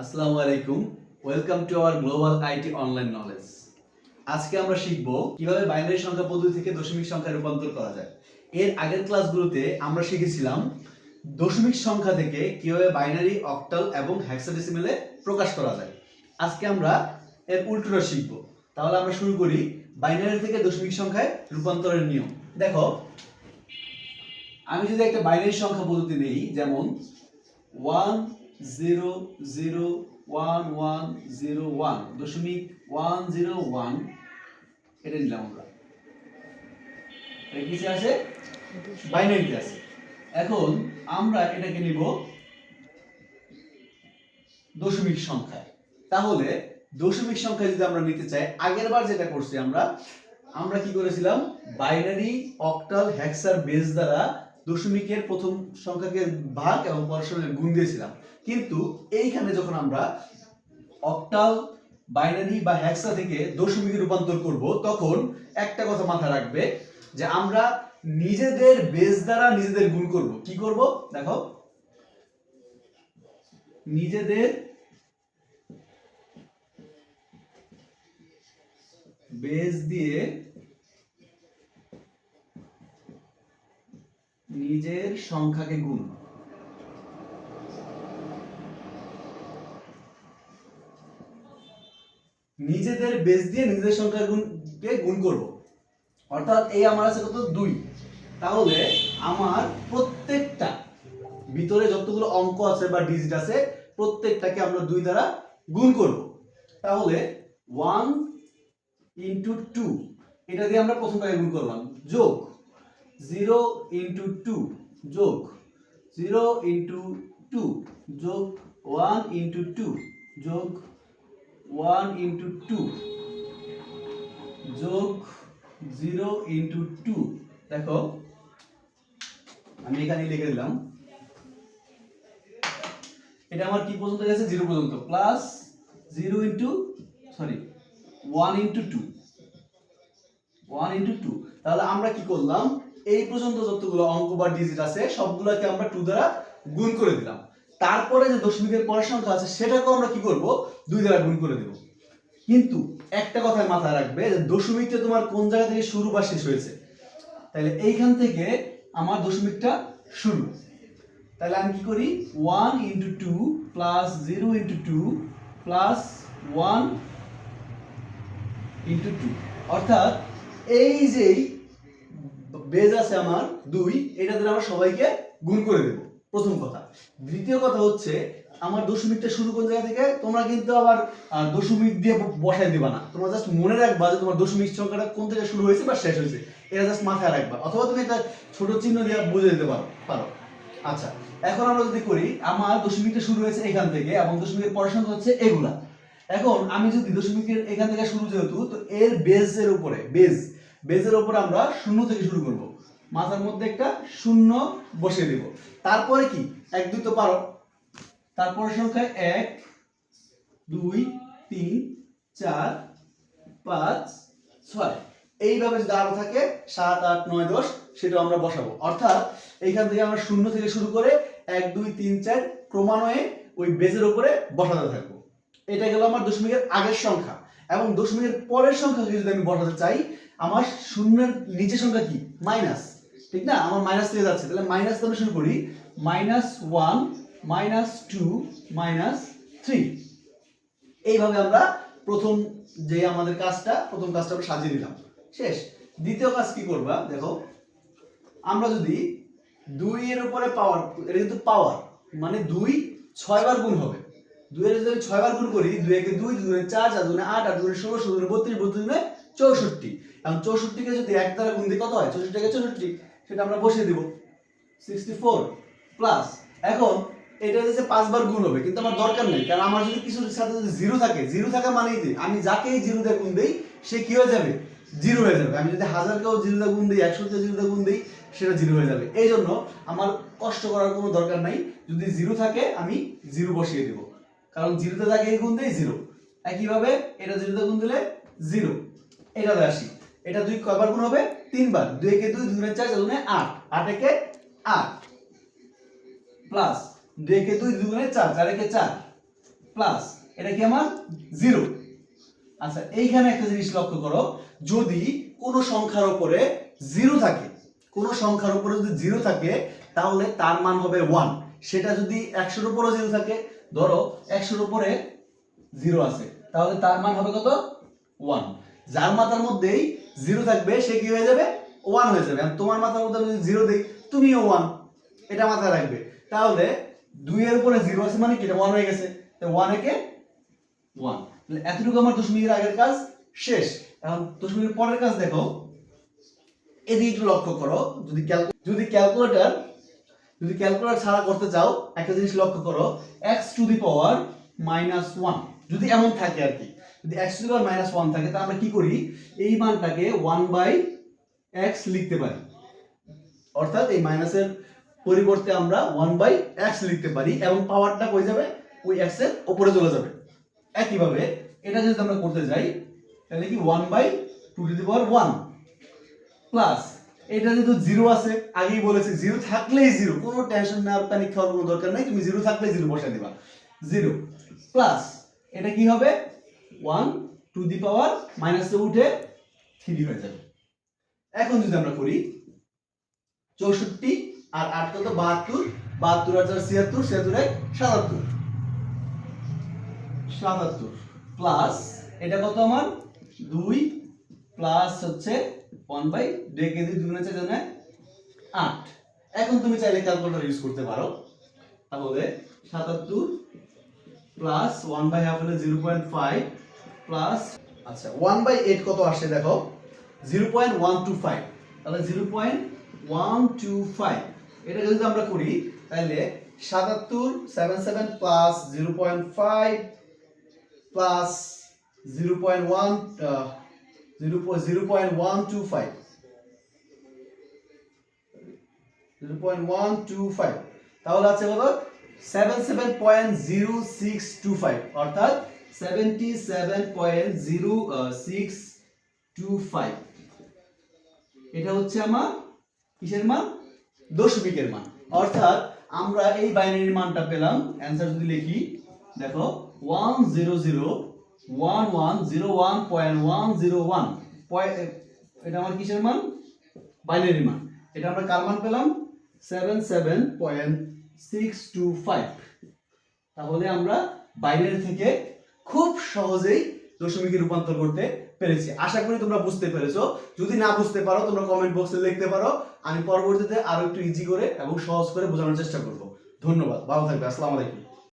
আসসালামু আলাইকুম। Welcome to our global IT online knowledge আজকে আমরা শিখব কীভাবে বাইনারি সংখ্যা পদ্ধতি থেকে দশমিক সংখ্যায় রূপান্তর করা যায়। এর আগের ক্লাসগুলোতে আমরা শিখেছিলাম দশমিক সংখ্যা থেকে কীভাবে বাইনারি অক্টাল এবং হেক্সাডেসিমেলে প্রকাশ করা যায়। আজকে আমরা এর উল্টোটা শিখব। তাহলে আমরা শুরু করি বাইনারি থেকে দশমিক সংখ্যায় রূপান্তরের নিয়ম। দেখো, আমি যদি একটা বাইনারি সংখ্যা পদ্ধতি নেই, যেমন one zero zero one one zero one দশমিক ওয়ান জিরো ওয়ান এটা নিলাম আমরা। এটা কিসে বাইনারিতে আছে এখন আমরা এটাকে নিব দশমিক সংখ্যায়। তাহলে দশমিক সংখ্যা যদি আমরা নিতে চাই, আগের বার যেটা করছি আমরা আমরা কি করেছিলাম? বাইনারি অক্টাল হেক্সার বেস দ্বারা দশমিকের প্রথম সংখ্যাকে ভাগ এবং পরের গুণ দিয়েছিলাম। কিন্তু এইখানে যখন আমরা অক্টাল বাইনারি বা হেক্সা থেকে দশমিকে রূপান্তর করব, তখন একটা কথা মাথায় রাখবে যে আমরা নিজেদের বেস দ্বারা নিজেদের গুণ করব। কি করব? দেখো। নিজেদের বেস দিয়ে নিজের সংখ্যাকে গুণ। নিজেদের বেস দিয়ে নিজেদের সংখ্যা গুণকে গুণ করব। অর্থাৎ এই আমার আছে কত? দুই। তাহলে আমার প্রত্যেকটা, ভিতরে যতগুলো অঙ্ক আছে বা ডিজিট আছে, প্রত্যেকটাকে আমরা দুই দ্বারা গুণ করব। তাহলে ওয়ান ইন্টু টু এটা দিয়ে আমরা প্রথমটাকে গুণ করলাম। যোগ। জিরো ইন্টু টু যোগ জিরো ইন্টু টু যোগ ওয়ান ইন্টু টু যোগ ওয়ান ইন্টু টু যোগ জিরো ইন্টু টু দেখো, আমি এখানে লিখে দিলাম। এটা আমার কি পর্যন্ত গেছে? জিরো পর্যন্ত। Plus zero into sorry one into two one into two তাহলে আমরা কি করলাম? এই পর্যন্ত যতগুলো অঙ্ক বা ডিজিট আছে, সবগুলোকে আমরা টু দ্বারা গুণ করে দিলাম। তারপরে যে দশমিকের পরের সংখ্যা আছে, সেটাকেও আমরা কি করব? দুই দ্বারা গুণ করে দেব। কিন্তু একটা কথায় মাথায় রাখবে, যে দশমিকটা তোমার কোন জায়গা থেকে শুরু বা শেষ হয়েছে? তাহলে এইখান থেকে আমার দশমিকটা শুরু। তাহলে আমি কি করি? One into two plus zero into two plus one into two অর্থাৎ এই যে বেজ আছে আমার দুই, এটা দিয়ে আমরা সবাইকে গুণ করে দেব। প্রথম কথা। দ্বিতীয় কথা হচ্ছে, আমার দশমিকটা শুরু কোন জায়গা থেকে? তোমরা কিন্তু আবার দশমিক দিয়ে ব- বসায় দিবা না। তোমরা জাস্ট মনে রাখবা যে তোমার দশমিক সংখ্যাটা কোন থেকে শুরু হয়েছে বা শেষ হয়েছে। এটা জাস্ট মাথায় রাখবা। অথবা তুমি একটা ছোট চিহ্ন দিয়ে বুঝে দিতে পারো পারো। আচ্ছা এখন আমরা যদি করি, আমার দশমিকটা শুরু হয়েছে এখান থেকে এবং দশমিকের পড়াশোনা হচ্ছে এগুলা। এখন আমি যদি দশমিকের এখান থেকে শুরু যেহেতু, তো এর বেজের উপরে বেজ বেজের উপরে আমরা শূন্য থেকে শুরু করব। মাথার মধ্যে একটা শূন্য বসিয়ে দেব। তারপরে কি? এক, দুই তো পারো। তারপরে সংখ্যা এক, দুই, তিন, চার, পাঁচ, ছয়। এইভাবে যদি আরও থাকে, সাত, আট, নয়, দশ সেটা আমরা বসাবো। অর্থাৎ এইখান থেকে আমরা শূন্য থেকে শুরু করে এক, দুই, তিন, চার ক্রমান্বয়ে ওই বেজের উপরে বসাতে থাকব। এটা গেল আমার দশমিকের আগের সংখ্যা। এবং দশমিকের পরের সংখ্যাকে যদি আমি বসাতে চাই আমার শূন্যের নিচের সংখ্যা কি? মাইনাস। ঠিক না? আমার মাইনাস থেকে যাচ্ছে। তাহলে মাইনাস থেকে শুরু করি। Minus one, minus two, minus three. এইভাবে আমরা প্রথম যে আমাদের কাজটা, প্রথম কাজটা আমরা সাজিয়ে দিলাম শেষ। দ্বিতীয় কাজ কি করবা? দেখো, আমরা যদি দুই এর উপরে পাওয়ার এটা কিন্তু পাওয়ার মানে দুই ছয় বার গুণ হবে। দুই এর যদি আমি ছয় বার গুণ করি দুই একে দুই দুগুণে চার চার দুগুণে আট আট দুগুণে ষোলো ষোলো বত্রিশ বত্রিশ চৌষট্টি। এখন চৌষট্টিকে যদি এক দ্বারা গুণ দিই, কত হয়? চৌষট্টিকে চৌষট্টি, সেটা আমরা বসিয়ে দিব। সিক্সটি ফোর প্লাস এখন এটা হচ্ছে পাঁচবার গুণ হবে, কিন্তু আমার দরকার নেই, কারণ আমার যদি কিছুর সাথে যদি জিরো থাকে জিরো থাকা মানেই যে আমি যাকেই জিরো দিয়ে গুণ দিই, সে কি হয়ে যাবে? জিরো হয়ে যাবে। আমি যদি হাজারকেও জিরো দিয়ে গুণ দিই একশোতে জিরো দিয়ে গুণ দিই, সেটা জিরো হয়ে যাবে। এই জন্য আমার কষ্ট করার কোনো দরকার নাই। যদি জিরো থাকে, আমি জিরো বসিয়ে দেব। কারণ জিরোতে থাকে গুণ দেই জিরো একইভাবে এটা জিরোতে গুণ দিলে জিরো এটাতে আসি। এটা দুই কয়বার গুণ হবে? তিনবার। দুই একে দুই দুই চার দুগুণে আট। আট একে আট। প্লাস দুই একে দুই দুই গুণে চার চার একে চার। প্লাস এটা কি আমার? জিরো আচ্ছা এইখানে একটা জিনিস লক্ষ্য করো। যদি কোনো সংখ্যার উপরে জিরো থাকে, কোনো সংখ্যার উপরে যদি জিরো থাকে, তাহলে তার মান হবে ওয়ান সেটা যদি একশোর উপরও জিরো থাকে, ধরো একশোর উপরে জিরো আছে, তাহলে তার মান হবে কত? ওয়ান যার মাথার মধ্যেই জিরো থাকবে, সে কি হয়ে যাবে? ওয়ান হয়ে যাবে। তোমার মাথার মধ্যে যদি জিরো দিই, তুমিও ওয়ান এটা মাথায় রাখবে। তাহলে দুইয়ের উপরে জিরো আছে মানে কি? এটা ওয়ান হয়ে গেছে। ওয়ান একে ওয়ান এতটুকু আমার দশমিকের আগের কাজ শেষ। এখন দশমিকের পরের কাজ দেখো। এদিকে একটু লক্ষ্য করো। যদি যদি ক্যালকুলেটর যদি ক্যালকুলেটর ছাড়া করতে চাও, একটা জিনিস লক্ষ্য করো। X to the power minus one যদি এমন থাকে আর কি। যদি x to power minus one থাকে, তাহলে আমরা কি করি? এই মানটাকে ওয়ান বাই এক্স লিখতে পারি। অর্থাৎ এই মাইনাসের পরিবর্তে আমরা ওয়ান বাই এক্স লিখতে পারি এবং পাওয়ারটা হয়ে যাবে? ওই এক্সের উপরে চলে যাবে। একইভাবে, এটা যদি আমরা করতে যাই তাহলে কি one by two to the power one plus এটা যেহেতু জিরো আছে, আগেই বলেছি জিরো থাকলেই জিরো কোনো টেনশন নেওয়ার প্যানিক খাওয়ার কোনো দরকার নাই, তুমি জিরো থাকলেই জিরো বসাই দিবা। জিরো প্লাস এটা কি হবে? ওয়ান, টু দি পাওয়ার মাইনাসে উঠে থ্রি হয়ে যাবে। এখন যদি আমরা করি, চৌষট্টি আর আট কত? বাহাত্তর। বাহাত্তর চার ছিয়াত্তর ছিয়াত্তর এক, সাতাত্তর। সাতাত্তর প্লাস এটা কত আমার? দুই প্লাস হচ্ছে ওয়ান বাই ডেকে দুই দুগুণে চার জন্য আট। এখন তুমি চাইলে ক্যালকুলেটর ইউজ করতে পারো। তাহলে সাতাত্তর প্লাস ওয়ান বাই হাফ হলে জিরো পয়েন্ট ফাইভ প্লাস আচ্ছা ওয়ান বাই এইট কত আসে দেখো? Zero point one two five তাহলে zero point one two five এটা যদি আমরা করি, তাহলে সাতাত্তর seven seven plus zero point five plus zero point one zero zero point one two five zero point one two five তাহলে আছে কত? Seven seven point zero six two five অর্থাৎ seventy seven point zero six two five এটা হচ্ছে আমার কিসের মান? দশমিকের মান। অর্থাৎ আমরা এই বাইনারির মানটা পেলাম। অ্যান্সার যদি লিখি, দেখো one zero zero one one zero one point one zero one এটা আমার কিসের মান? বাইনারি মান। এটা আমরা কার পেলাম? Seven seven point six two five তাহলে আমরা বাইনারি থেকে খুব সহজেই দশমিকে রূপান্তর করতে পেরেছি। আশা করি তোমরা বুঝতে পেরেছ। যদি না বুঝতে পারো, তোমরা কমেন্ট বক্সে লিখতে পারো। আমি পরবর্তীতে আরও একটু ইজি করে এবং সহজ করে বোঝানোর চেষ্টা করব। ধন্যবাদ। ভালো থাকবে। আসসালামু আলাইকুম।